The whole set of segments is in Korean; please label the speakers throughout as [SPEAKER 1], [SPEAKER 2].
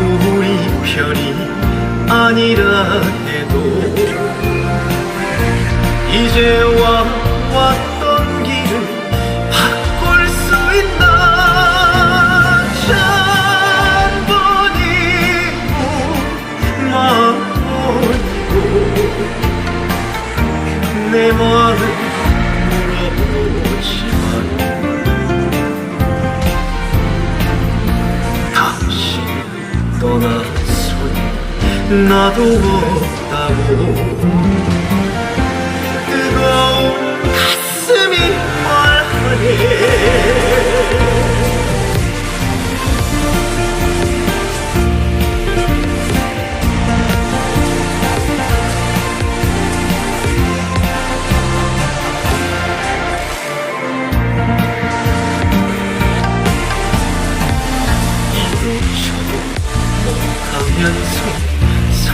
[SPEAKER 1] 우리 편이 아니라 해도 이제와 왔던 길을 바꿀 수 있나? 찬번이고 만번이고 내 마음 떠나서니 나도 없다고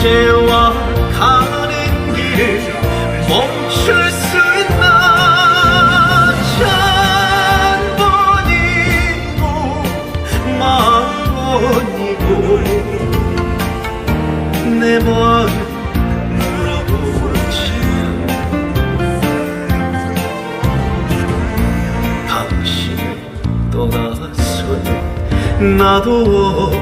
[SPEAKER 1] 이제와 가는 길을 멈출 수 있나? 찬번이고 만번이고 내 마음 떠나서는 나도